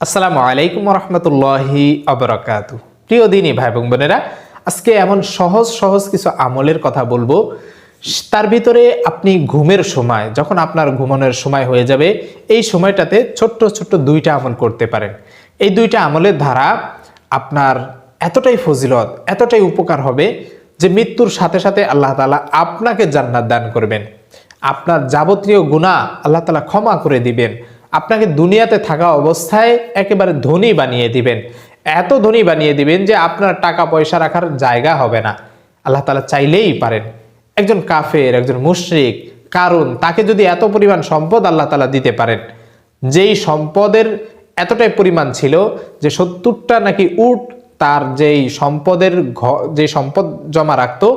আসসালামু আলাইকুম রহমতুল্লাহি আবরাকাতু। প্রিয় দিনী ভাই বোন বোনেরা, আজকে এমন সহজ সহজ কিছু আমলের কথা বলব। তার ভিতরে আপনি ঘুমের সময়, যখন আপনার ঘুমানোর সময় হয়ে যাবে, এই সময়টাতে ছোট্ট ছোট্ট দুইটা আমল করতে পারেন। এই দুইটা আমলের দ্বারা আপনার এতটাই ফজিলত, এতটাই উপকার হবে যে মৃত্যুর সাথে সাথে আল্লাহ তালা আপনাকে জান্নাত দান করবেন। আপনার যাবতীয় গুণা আল্লাহ তালা ক্ষমা করে দিবেন। আপনাকে দুনিয়াতে থাকা অবস্থায় একেবারে ধনী বানিয়ে দিবেন। এত ধনী বানিয়ে দিবেন যে আপনার টাকা পয়সা রাখার জায়গা হবে না। আল্লাহ তালা চাইলেই পারেন। একজন কাফের, একজন মুশরিক কারণ তাকে যদি এত পরিমাণ সম্পদ আল্লাহ তালা দিতে পারেন। যেই সম্পদের এতটাই পরিমাণ ছিল যে সত্তরটা নাকি উট তার যেই সম্পদের যে সম্পদ জমা রাখতো,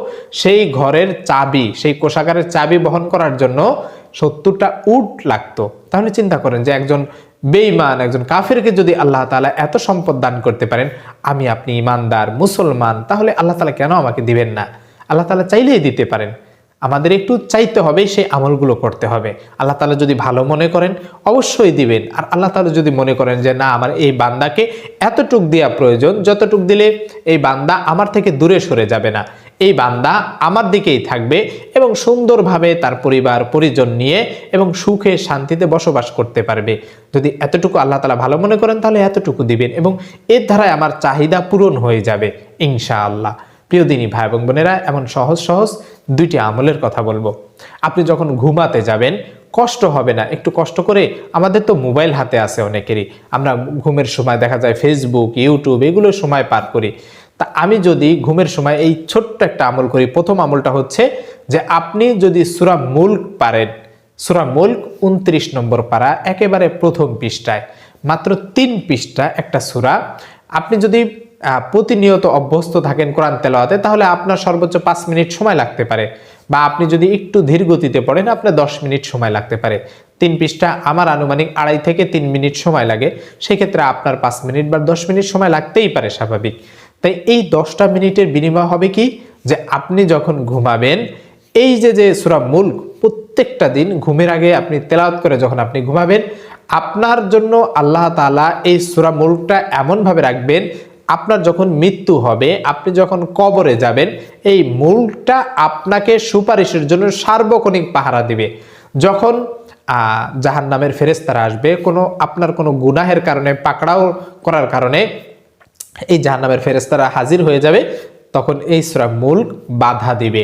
সেই ঘরের চাবি, সেই কোষাগারের চাবি বহন করার জন্য সত্তরটা উট লাগতো, তাহলে চিন্তা করেন যে একজন বেঈমান, একজন কাফেরকে যদি আল্লাহ তালা এত সম্পদ দান করতে পারেন, আমি আপনি ইমানদার, মুসলমান, তাহলে আল্লাহ তালা কেন আমাকে দিবেন না? আল্লাহ তালা চাইলেই দিতে পারেন। আমাদের একটু চাইতে হবে, সেই আমলগুলো করতে হবে। আল্লাহ তালা যদি ভালো মনে করেন, অবশ্যই দিবেন। আর আল্লাহ তালা যদি মনে করেন যে, না, আমার এই বান্দাকে এতটুক দেওয়া প্রয়োজন, যতটুক দিলে এই বান্দা আমার থেকে দূরে সরে যাবে না। এই বান্দা আমার দিকেই থাকবে এবং সুন্দরভাবে তার পরিবার, পরিজন নিয়ে এবং সুখে শান্তিতে বসবাস করতে পারবে। যদি এতটুকু আল্লাহ তালা ভালো মনে করেন, তাহলে এতটুকু দিবেন এবং এর ধারায় আমার চাহিদা পূরণ হয়ে যাবে, ইনশাআল্লাহ। প্রিয় দিনী ভাই এবং বোনেরা, এমন সহজ সহজ দুইটি আমলের কথা বলব। আপনি যখন ঘুমাতে যাবেন, কষ্ট হবে না, একটু কষ্ট করে, আমাদের তো মোবাইল হাতে আছে অনেকেরই। আমরা ঘুমের সময় দেখা যায় ফেসবুক ইউটিউব এগুলো সময় পার করি। তা আমি যদি ঘুমের সময় এই ছোট্ট একটা আমল করি, প্রথম আমলটা হচ্ছে যে আপনি যদি সুরা মুল্ক পারেন, সুরা মুল্ক উনত্রিশ নম্বর পারা, একেবারে প্রথম পৃষ্ঠায়, মাত্র তিন পৃষ্ঠা একটা সুরা। আপনি যদি প্রতিনিয়ত অভ্যস্ত থাকেন কোরআন তেলাওয়াতে, তাহলে আপনার সর্বোচ্চ পাঁচ মিনিট সময় লাগতে পারে। বা আপনি যদি একটু ধীর গতিতে পড়েন, আপনার দশ মিনিট সময় লাগতে পারে। তিন পৃষ্ঠা আমার আনুমানিক আড়াই থেকে তিন মিনিট সময় লাগে। সেক্ষেত্রে আপনার পাঁচ মিনিট বা দশ মিনিট সময় লাগতেই পারে, স্বাভাবিক। তাই এই দশটা মিনিটের বিনিময় হবে কি? যে আপনি যখন ঘুমাবেন, এই যে যে সুরা মুল্ক, প্রত্যেকটা দিন ঘুমের আগে আপনি তেলাওত করে যখন আপনি ঘুমাবেন, আপনার জন্য আল্লাহ তাআলা এই সুরা মুল্কটা এমনভাবে রাখবেন, আপনার যখন মৃত্যু হবে, আপনি যখন কবরে যাবেন, এই মুল্কটা আপনাকে সুপারিশের জন্য সার্বক্ষণিক পাহারা দিবে। যখন জাহান নামের ফেরেস্তারা আসবে, কোনো, আপনার কোনো গুনাহের কারণে, পাকড়াও করার কারণে এই জাহান্নামের ফেরেস্তারা হাজির হয়ে যাবে, তখন এই সুরা মুল্ক বাধা দিবে।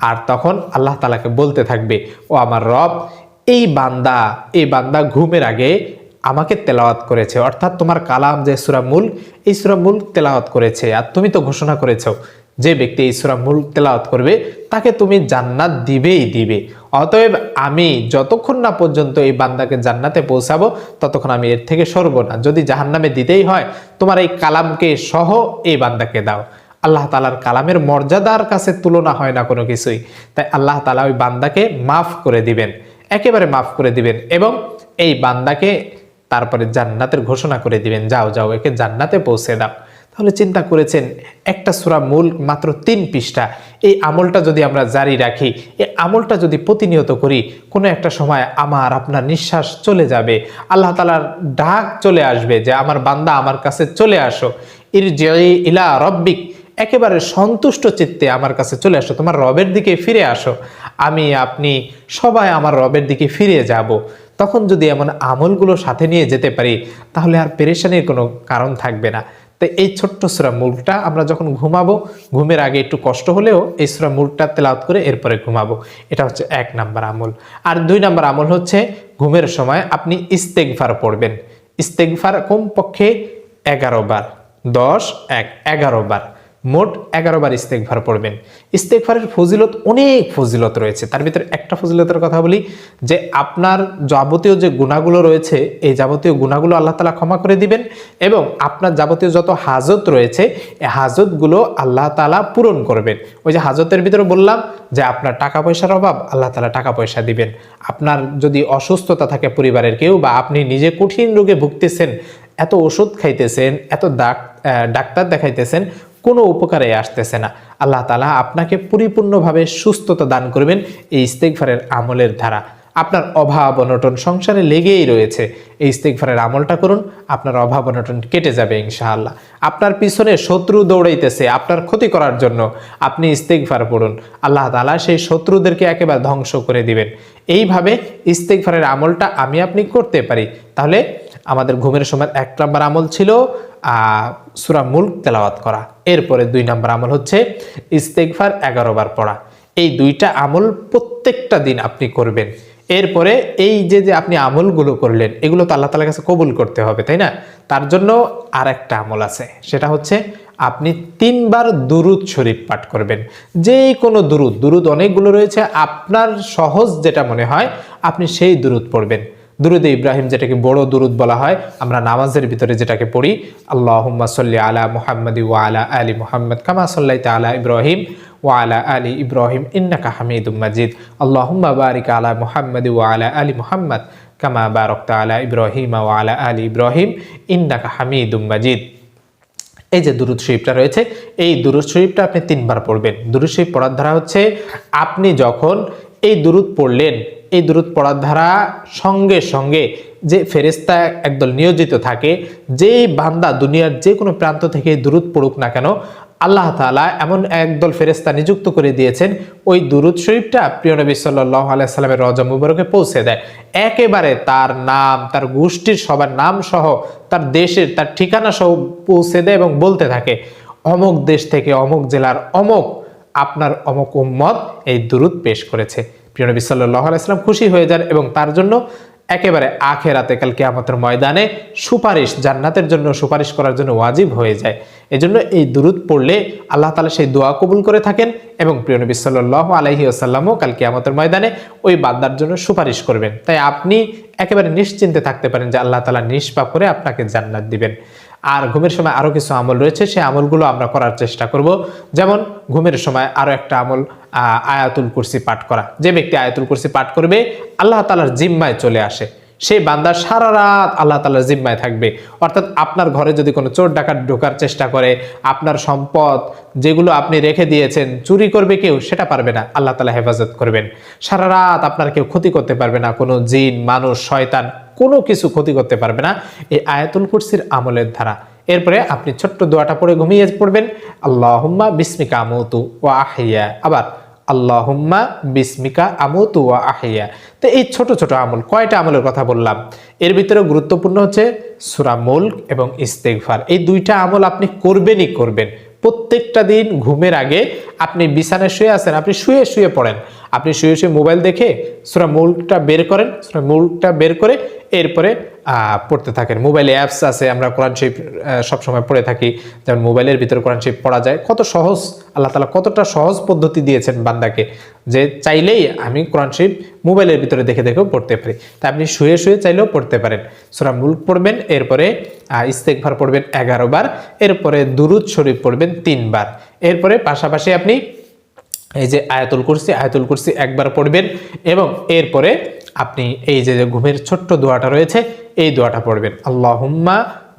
আর তখন আল্লাহ তালাকে বলতে থাকবে, ও আমার রব, এই বান্দা এই বান্দা ঘুমের আগে আমাকে তেলাওয়াত করেছে। অর্থাৎ তোমার কালাম যে সুরা মুল্ক, এই সুরা মুল্ক তেলাওয়াত করেছে। আর তুমি তো ঘোষণা করেছ, যে ব্যক্তি এই সুরা মুল্ক তেলাওয়াত করবে, তাকে তুমি জান্নাত দিবেই দিবে। অতএব আমি যতক্ষণ না পর্যন্ত এই বান্দাকে জান্নাতে পৌঁছাবো, ততক্ষণ আমি এর থেকে সরবো না। যদি জাহান্নামে দিতেই হয়, তোমার এই কালামকে সহ এই বান্দাকে দাও। আল্লাহ তালার কালামের মর্যাদার কাছে তুলনা হয় না কোনো কিছুই। তাই আল্লাহ তালা ওই বান্দাকে মাফ করে দিবেন। একেবারে মাফ করে দিবেন এবং এই বান্দাকে তারপরে জান্নাতের ঘোষণা করে দিবেন, যাও যাও, একে জান্নাতে পৌঁছে দাও। তাহলে চিন্তা করেছেন, একটা সুরা মূল মাত্র তিন পৃষ্ঠা। এই আমলটা যদি আমরা জারি রাখি এই আমলটা যদি প্রতিনিয়ত করি, কোনো একটা সময় আমার, আপনার নিঃশ্বাস চলে যাবে। আল্লাহ তালার ডাক চলে আসবে যে, আমার বান্দা, আমার কাছে চলে আসো। ইর ইলা রব্বিক। একেবারে সন্তুষ্ট চিত্তে আমার কাছে চলে আসো, তোমার রবের দিকে ফিরে আসো। আমি, আপনি সবাই আমার রবের দিকে ফিরে যাব। তখন যদি এমন আমলগুলো সাথে নিয়ে যেতে পারি, তাহলে আর পেরেশানির কোনো কারণ থাকবে না। তাই এই ছোট্ট সুরা মুলটা আমরা যখন ঘুমাবো, ঘুমের আগে একটু কষ্ট হলেও এই সুরা মুলটা তেলাওত করে এরপরে ঘুমাবো। এটা হচ্ছে এক নাম্বার আমল। আর দুই নাম্বার আমল হচ্ছে ঘুমের সময় আপনি ইস্তেকভার পড়বেন। ইস্তেকভার কমপক্ষে এগারো বার, দশ, এক, এগারো বার। মোট এগারো বার ইস্তেকভার পড়বেন। ইস্তেকভারের ফজিলত অনেক ফজিলত রয়েছে। তার ভিতরে একটা ফজিলতের কথা বলি যে আপনার যাবতীয় যে গুণাগুলো রয়েছে, এই যাবতীয় গুণাগুলো আল্লাহ তালা ক্ষমা করে দিবেন এবং আপনার যাবতীয় যত হাজত রয়েছে, এই হাজতগুলো আল্লাহ তালা পূরণ করবেন। ওই যে হাজতের ভিতরে বললাম যে আপনার টাকা পয়সার অভাব, আল্লাহ তালা টাকা পয়সা দিবেন। আপনার যদি অসুস্থতা থাকে পরিবারের কেউ বা আপনি নিজে কঠিন রোগে ভুগতেছেন, এত ওষুধ খাইতেছেন, এত ডাক ডাক্তার দেখাইতেছেন কোনো উপকারে আসতেছে না। আল্লাহ তালা আপনাকে পরিপূর্ণভাবে সুস্থতা দান করবেন এই ইস্তেকফারের আমলের ধারা আপনার অভাব, অনটন সংসারে লেগেই রয়েছে। এই ইস্তেকফারের আমলটা করুন, আপনার অভাব, অনটন কেটে যাবে ইনশাআল্লাহ। আপনার পিছনে শত্রু দৌড়াইতেছে, আপনার ক্ষতি করার জন্য আপনি ইস্তেকফার পড়ুন। আল্লাহ তালা সেই শত্রুদেরকে একেবারে ধ্বংস করে দিবেন। এইভাবে ইস্তেকফারের আমলটা আমি আপনি করতে পারি। তাহলে আমাদের ঘুমের সময় এক নম্বর আমল ছিল সুরা মুল্ক তেলাওয়াত করা। এরপরে দুই নম্বর আমল হচ্ছে ইস্তেকফার এগারো বার পড়া। এই দুইটা আমল প্রত্যেকটা দিন আপনি করবেন। এরপরে এই যে যে আপনি আমলগুলো করলেন, এগুলো তো আল্লাহ তালার কাছে কবুল করতে হবে, তাই না? তার জন্য আর একটা আমল আছে, সেটা হচ্ছে আপনি তিনবার দুরুদ শরীফ পাঠ করবেন। যে কোনো দুরুদ দুরুদ অনেকগুলো রয়েছে, আপনার সহজ যেটা মনে হয়, আপনি সেই দুরুদ পড়বেন। দুরুদে ইব্রাহিম যেটাকে বড় দুরুদ বলা হয়, আমরা নামাজের ভিতরে যেটাকে পড়ি, আল্লাহুম্মা সাল্লি আলা মুহাম্মাদি ওয়া আলা আলি মুহাম্মদ কামা সাল্লাইতা আলা ইব্রাহিম ওয়া আলা আলি ইব্রাহিম ইন্নাকা হামিদুম মাজিদ। আল্লাহুম্মা বারিক আলা মুহাম্মাদি ওয়া আলা আলি মুহাম্মদ কামা বারাকতা আলা ইব্রাহিম ওয়া আলা আলি ইব্রাহিম ইন্নাকা হামিদুম মাজিদ। এই যে দুরুদ শরীফটা রয়েছে, এই দুরুদ শরীফটা আপনি তিনবার পড়বেন। দুরুদ শরীফ পড়ার ধারা হচ্ছে, আপনি যখন এই দুরুদ পড়লেন এই দুরুদ পড়ার ধারা সঙ্গে সঙ্গে যে ফেরেস্তা একদল নিয়োজিত থাকে, যেই বান্দা দুনিয়ার যে কোনো প্রান্ত থেকে দূরত পড়ুক না কেন, আল্লাহ তাআলা এমন একদল ফেরেস্তা নিযুক্ত করে দিয়েছেন, ওই দুরুদ শরীফটা প্রিয় নবী সাল্লাহ আলাইসাল্লামের রজা মুবারকে পৌঁছে দেয়। একেবারে তার নাম, তার গোষ্ঠীর সবার নাম সহ তার দেশের তার ঠিকানা সহ পৌঁছে দেয় এবং বলতে থাকে, অমুক দেশ থেকে অমুক জেলার অমুক আপনার অমুক উম্মত এই দুরুদ পেশ করেছে। প্রিয় নবী সাল্লাহ আলাইসাল্লাম খুশি হয়ে যান এবং তার জন্য একেবারে আখেরাতে কাল কিয়ামতের ময়দানে সুপারিশ, জান্নাতের জন্য সুপারিশ করার জন্য ওয়াজিব হয়ে যায়। এজন্য এই দুরুদ পড়লে আল্লাহ তালা সেই দোয়া কবুল করে থাকেন এবং প্রিয় নবী সাল্লাহ আলহি আসাল্লামও কাল কিয়ামতের ময়দানে ওই বান্দার জন্য সুপারিশ করবেন। তাই আপনি একেবারে নিশ্চিন্তে থাকতে পারেন যে আল্লাহ তালা নিষ্পাপ করে আপনাকে জান্নাত দিবেন। আর ঘুমের সময় আরও কিছু আমল রয়েছে, সেই আমলগুলো আমরা করার চেষ্টা করব। যেমন ঘুমের সময় আরও একটা আমল আয়াতুল কুরসি পাঠ করা। যে ব্যক্তি আয়াতুল কুরসি পাঠ করবে, আল্লাহ তালার জিম্মায় চলে আসে। সেই বান্দা সারা রাত আল্লাহ তালার জিম্মায় থাকবে। অর্থাৎ আপনার ঘরে যদি কোনো চোর ডাকাত ঢোকার চেষ্টা করে, আপনার সম্পদ যেগুলো আপনি রেখে দিয়েছেন, চুরি করবে কেউ, সেটা পারবে না। আল্লাহ তালা হেফাজত করবেন। সারা রাত আপনার কেউ ক্ষতি করতে পারবে না, কোনো জিন, মানুষ, শয়তান, কোনো কিছু ক্ষতি করতে পারবে না। এই আয়াতুল কুরসির আমলের ধারা। এরপরে আপনি ছোট্ট দোয়াটা পড়ে ঘুমিয়ে পড়বেন। আল্লাহুম্মা বিস্মিকা আমতু ওয়া আহিয়া আবার আল্লাহুম্মা বিস্মিকা আমতু ওয়া আহিয়া তো এই ছোট ছোট আমল, কয়টা আমলের কথা বললাম? এর ভিতরে গুরুত্বপূর্ণ হচ্ছে সূরা মুলক এবং ইস্তেগফার। এই দুইটা আমল আপনি করবেনই করবেন। প্রত্যেকটা দিন ঘুমের আগে আপনি বিছানায় শুয়ে আছেন, আপনি শুয়ে শুয়ে পড়েন। আপনি শুয়ে শুয়ে মোবাইল দেখে সুরা মুলকটা বের করেন, সুরা মুলকটা বের করে এরপরে পড়তে থাকেন। মোবাইলে অ্যাপস আছে, আমরা কোরআন শরীফ সবসময় পড়ে থাকি। যেমন মোবাইলের ভিতরে কোরআন শরীফ পড়া যায়। কত সহজ, আল্লাহ তালা কতটা সহজ পদ্ধতি দিয়েছেন বান্দাকে যে চাইলেই আমি কোরআন শরীফ মোবাইলের ভিতরে দেখে দেখেও পড়তে পারি। তা আপনি শুয়ে শুয়ে চাইলেও পড়তে পারেন। সুরা মুলক পড়বেন, এরপরে ইস্তেকভার পড়বেন এগারো বার, এরপরে দুরুদ শরীফ পড়বেন তিনবার এরপরে পাশাপাশি আপনি এই যে আয়াতুল কুরসি আয়াতুল কুরসি একবার পড়বেন এবং এরপরে আপনি এই যে ঘুমের ছোট্ট দোয়াটা রয়েছে এই দোয়াটা পড়বেন। আল্লাহুম্মা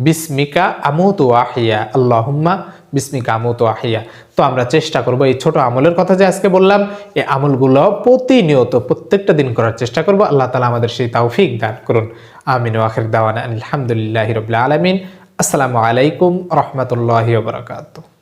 বিস্মিকা আমুতু আহিয়া আল্লাহুম্মা বিস্মিকা আমুতু আহিয়া তো আমরা চেষ্টা করব, এই ছোট আমলের কথা যে আজকে বললাম, এই আমলগুলো প্রতিনিয়ত প্রত্যেকটা দিন করার চেষ্টা করব। আল্লাহ তালা আমাদের সেই তাওফিক দান করুন। আমিন আখির দাওয়ানা আলহামদুলিল্লাহ রবিল আলমিন। আসসালামু আলাইকুম রহমতুল্লাহ বারকাতুহ।